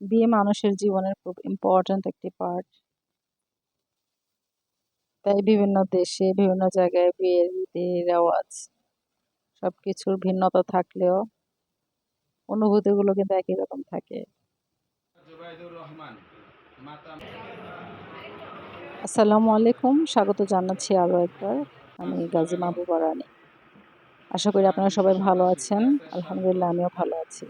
বিয়ে মানুষের জীবনের খুব ইম্পর্ট্যান্ট একটি পার্ট তাই বিভিন্ন দেশে বিভিন্ন জায়গায় বিয়ের রীতি রেওয়াজ সব কিছুর ভিন্নতা থাকলেও অনুভূতিগুলো কিন্তু একই রকম থাকে। আসসালামু আলাইকুম স্বাগত জানাচ্ছি আরও একবার। আমি গাজী মাহবুবা রানী। আশা করি আপনারা সবাই ভালো আছেন। আলহামদুলিল্লাহ আমিও ভালো আছি।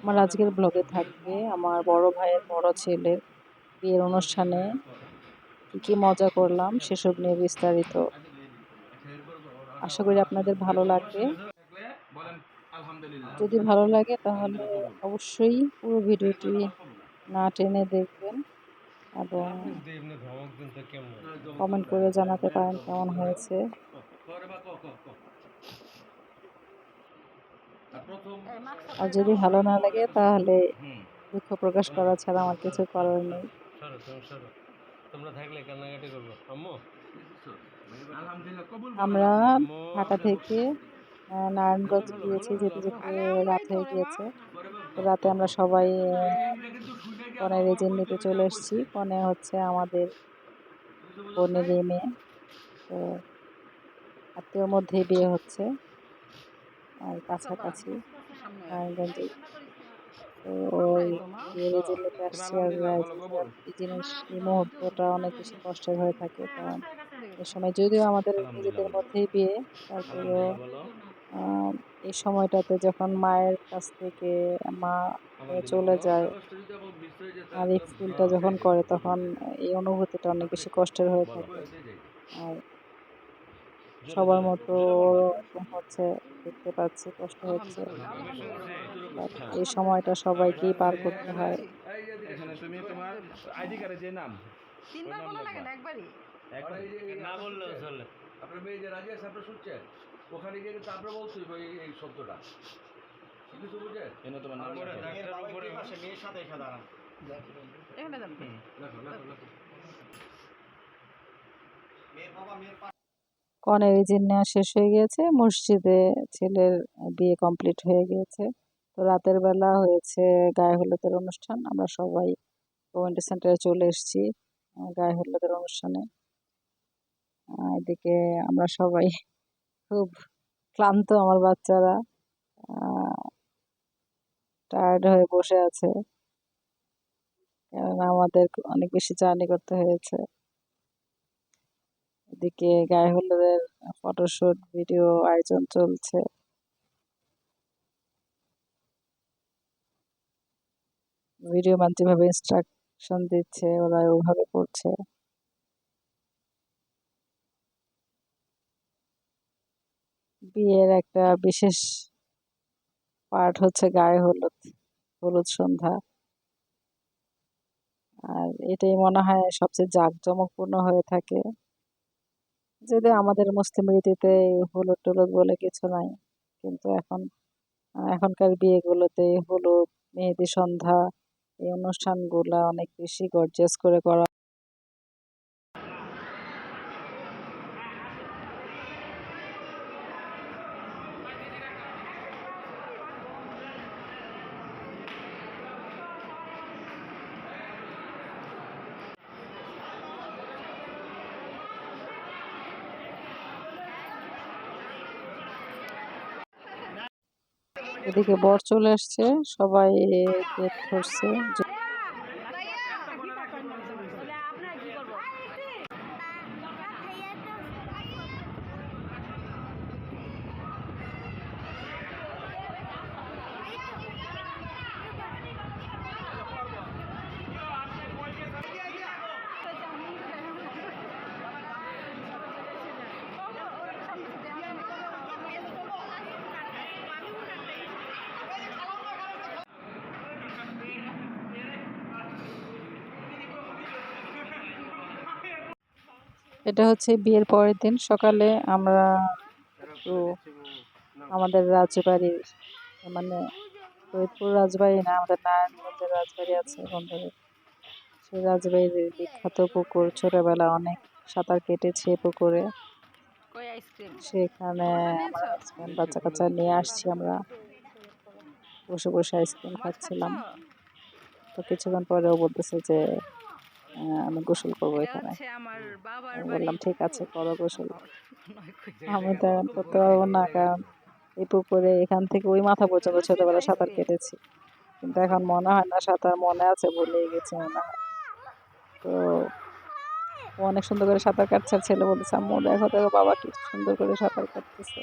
আমার আজকের ব্লগে থাকবে আমার বড় ভাইয়ের বড় ছেলের বিয়ের অনুষ্ঠানে কী কী মজা করলাম সেসব নিয়ে বিস্তারিত। আশা করি আপনাদের ভালো লাগবে। যদি ভালো লাগে তাহলে অবশ্যই পুরো ভিডিওটি না টেনে দেখবেন এবং কমেন্ট করে জানাতে পারেন কেমন হয়েছে। আর যদি ভালো না লাগে তাহলে দুঃখ প্রকাশ করা ছাড়া আমার কিছু করার নেই। আমরা ঢাকা থেকে নারায়ণগঞ্জ গিয়েছি, যেতে যেতে রাত হয়ে গিয়েছে। রাতে আমরা সবাই কনের রেজেন্ট নিতে চলে এসেছি। কনে হচ্ছে আমাদের বোনের মেয়ে। তো আত্মীয়র মধ্যেই বিয়ে হচ্ছে। আর কাছাকাছি নারায়ণগঞ্জে। তো ওই বিয়ে রেজেন্ট নিতে আসছি আর জিনিস এই মুহূর্তটা অনেক বেশি কষ্টের হয়ে থাকে। কারণ এ সময় যদিও আমাদের নিজেদের মধ্যেই বিয়ে, তারপরেও এই সময়টাতে যখন মায়ের কাছ থেকে মা চলে যায় আর এই ফিলটা যখন করে তখন এই অনুভূতিটা অনেক বেশি কষ্টের হয়ে থাকে আর সবার মতো হচ্ছে দেখতে পাচ্ছি কষ্ট হচ্ছে এই সময়টা সবাইকেই পার করতে হয় এখানে তুমি তোমার আইডি কার্ডে যে নাম আপনার মেয়ে যে রাজি আছে আপনার শুনছেন? ওখানে গিয়ে কিন্তু আপনার বলছি ওই এই শব্দটা। কিছু বুঝেন লেখো কনের রিজিন নেওয়া শেষ হয়ে গিয়েছে। মসজিদে ছেলের বিয়ে কমপ্লিট হয়ে গিয়েছে। তো রাতের বেলা হয়েছে গায়ে হলুদের অনুষ্ঠান। আমরা সবাই কমিউনিটি সেন্টারে চলে এসেছি গায়ে হলুদের অনুষ্ঠানে। এদিকে আমরা সবাই খুব ক্লান্ত আমার বাচ্চারা। টায়ার্ড হয়ে বসে আছে। কারণ আমাদের অনেক বেশি জার্নি করতে হয়েছে। এদিকে গায়ে হলুদের ফটোশুট ভিডিও আয়োজন চলছে। ভিডিও ম্যান যেভাবে ইনস্ট্রাকশন দিচ্ছে ওরা ওভাবে করছে। বিয়ের একটা বিশেষ পার্ট হচ্ছে গায়ে হলুদ হলুদ সন্ধ্যা। আর এটাই মনে হয় সবচেয়ে জাঁকজমকপূর্ণ হয়ে থাকে। যদি আমাদের মুসলিম রীতিতে হলুদ টলুদ বলে কিছু নাই, কিন্তু এখন, এখনকার বিয়েগুলোতে হলুদ, মেহেদি সন্ধ্যা এই অনুষ্ঠানগুলো অনেক বেশি গর্জিয়াস করে করা এদিকে বর চলে আসছে সবাই ধরছে। এটা হচ্ছে বিয়ের পরের দিন। সকালে আমরা একটু আমাদের রাজবাড়ির মানে ফরিদপুর রাজবাড়ি না আমাদের নারায়ণগঞ্জের রাজবাড়ি আছে সেই রাজবাড়ির বিখ্যাত পুকুর ছোটবেলা অনেক সাঁতার কেটেছে পুকুরে। সেখানে বাচ্চা কাচ্চা নিয়ে আসছি আমরা। বসে বসে আইসক্রিম খাচ্ছিলাম। তো কিছুক্ষণ পরেও বলতেছে যে আমি গোসল করব এখানে। বললাম ঠিক আছে করো গোসল। আমি তো করতে পারব না কারণ এই পুকুরে এখান থেকে ওই মাথা পর্যন্ত ছোটবেলায় সাঁতার কেটেছি। কিন্তু এখন মনে হয় না সাঁতার মনে আছে ভুলেই গেছি মনে হয়। তো অনেক সুন্দর করে সাঁতার কাটছে আর ছেলে বলতেছে আম্মু দেখো দেখো বাবা কি সুন্দর করে সাঁতার কাটতেছে।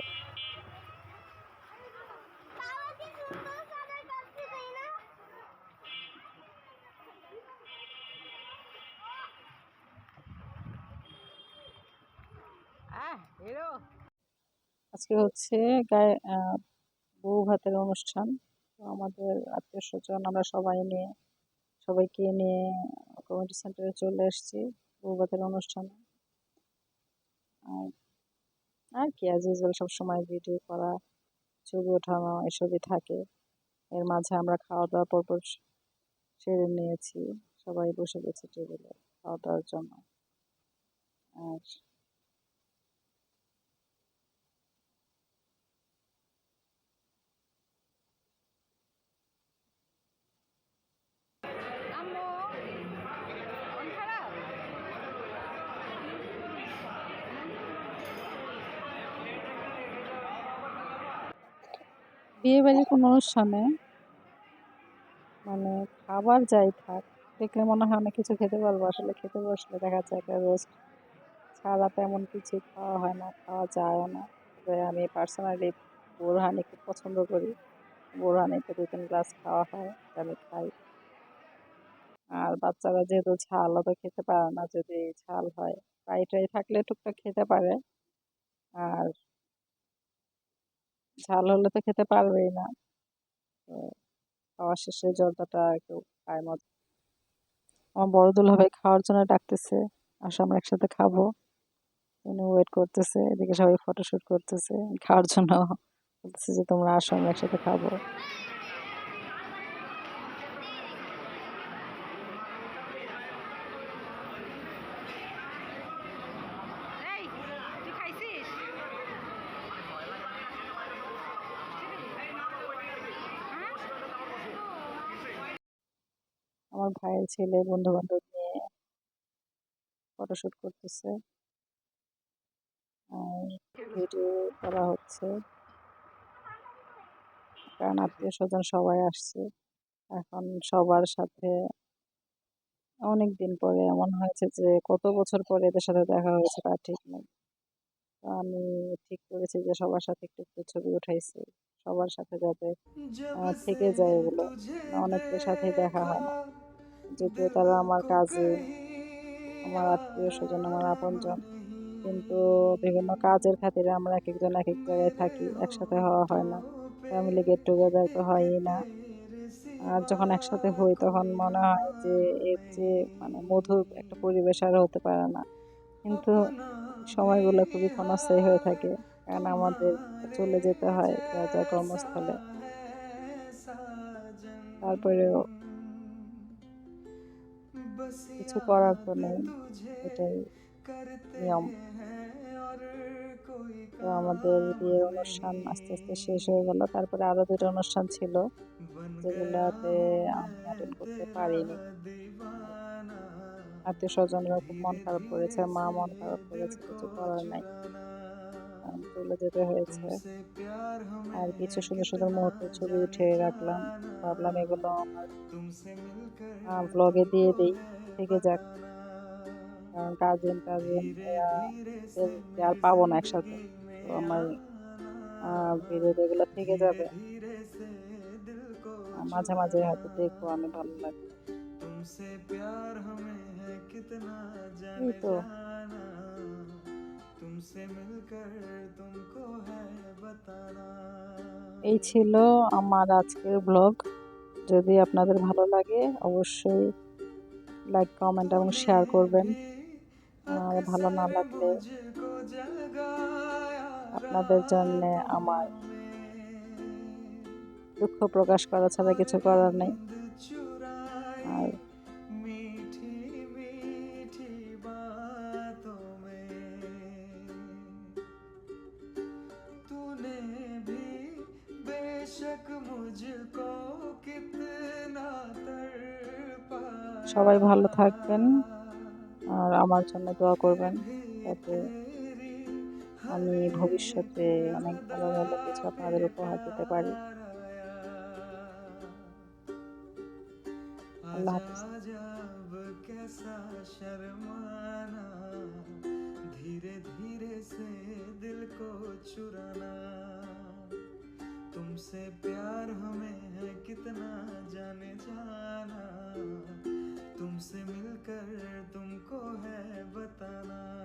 আজকে হচ্ছে গায়ে বউ ভাতের অনুষ্ঠান। তো আমাদের আত্মীয় স্বজন, আমরা সবাই নিয়ে, সবাইকে নিয়ে কমিউনিটি সেন্টারে চলে এসেছি বউ ভাতের অনুষ্ঠানে। আর আর কি অ্যাজ ইউজুয়াল সবসময় ভিডিও করা, ছবি ওঠানো, এসবই থাকে। এর মাঝে আমরা খাওয়া দাওয়া পরপর সেরে নিয়েছি। সবাই বসে গেছে টেবিলে খাওয়া দাওয়ার জন্য। আর বিয়ে বাড়ির কোনো অনুষ্ঠানে মানে খাবার যাই থাক, দেখলে মনে হয় অনেক কিছু খেতে পারব। আসলে খেতে বসলে দেখা যায় একটা রোস্ট ছাড়া তেমন কিছু খাওয়া হয় না, খাওয়া যায়ও না। তবে আমি পার্সোনালি বোরহানি খুব পছন্দ করি। বোরহানিতে দু তিন গ্লাস খাওয়া হয় আমি খাই। আর বাচ্চারা যেহেতু ঝাল, অত খেতে পারে না। যদি ঝাল হয় ফ্রাই ট্রাই থাকলে টুকটাক খেতে পারে। আর ঝাল হলে তো খেতে পারবেই না। খাওয়া শেষে জর্দাটা একটু খায় মত আমার বড় দুল হবে খাওয়ার জন্য ডাকতেছে। আসো, আমরা একসাথে খাব। উনি ওয়েট করতেছে, এদিকে সবাই ফটোশুট করতেছে। খাওয়ার জন্য বলতেছে যে, তোমরা আসো, আমরা একসাথে খাব এই তুই খাইছিস আমার ভাইয়ের ছেলে বন্ধু বান্ধব নিয়ে ফটোশুট করতেছে। আর ভিডিও করা হচ্ছে। কারণ আত্মীয় স্বজন সবাই আসছে। এখন সবার সাথে অনেক দিন পরে এমন হয়েছে যে, কত বছর পরে এদের সাথে দেখা হয়েছে তার ঠিক নেই। আমি ঠিক করেছি যে, সবার সাথে একটু একটু ছবি উঠাইছি। সবার সাথে যাতে থেকে যায় এগুলো। অনেকের সাথে দেখা হয় না। যদিও তারা আমার কাজে, আমার আত্মীয় স্বজন, আমার আপনজন, কিন্তু বিভিন্ন কাজের খাতিরে আমরা এক একজন এক এক জায়গায় থাকি, একসাথে হওয়া হয় না। ফ্যামিলি গেট টুগেদার তো হয়ই না। আর যখন একসাথে হই, তখন মনে হয় যে এর যে মানে মধুর একটা পরিবেশ আর হতে পারে না। কিন্তু সময়গুলো খুবই ক্ষণস্থায়ী হয়ে থাকে, কারণ আমাদের চলে যেতে হয় যা যা কর্মস্থলে। তারপরেও কিছু করার তো নেই এটাই নিয়ম। তো আমাদের বিয়ের অনুষ্ঠান আস্তে আস্তে শেষ হয়ে গেল। তারপরে আরও দুটো অনুষ্ঠান ছিল, যেগুলাতে আমি অ্যাটেন্ড করতে পারিনি। আত্মীয় স্বজনরা খুব মন খারাপ করেছে, মা মন খারাপ করেছে, কিছু করার নাই। চলে যেতে হয়েছে। আর কিছু সুন্দর সুন্দর মুহূর্ত ছবি উঠে রাখলাম। ভাবলাম এগুলো আমার ব্লগে দিয়ে দিই। থেকে যাক। কারণ কাজিন কাজিন আর পাবো না একসাথে। তো আমার ভিডিও এগুলো থেকে যাবে। মাঝে মাঝে হয়তো দেখব, আমি ভালো লাগে। এই তো। এই ছিল আমার আজকের ব্লগ যদি আপনাদের ভালো লাগে, অবশ্যই লাইক কমেন্ট এবং শেয়ার করবেন। আর ভালো না লাগলে আপনাদের জন্য আমার দুঃখ প্রকাশ করা ছাড়া কিছু করার নেই। আর সবাই ভালো থাকবেন আর আমার জন্য দোয়া করবেন যাতে আমি ভবিষ্যতে অনেক ভালো ভালো কিছু আপনাদের উপহার দিতে পারি আল্লাহ হাফিজ कैसा शर्माना धीरे धीरे से दिल को चुराना तुमसे प्यार हमें है कितना जाने जाना। तुमसे मिलकर तुमको है बताना।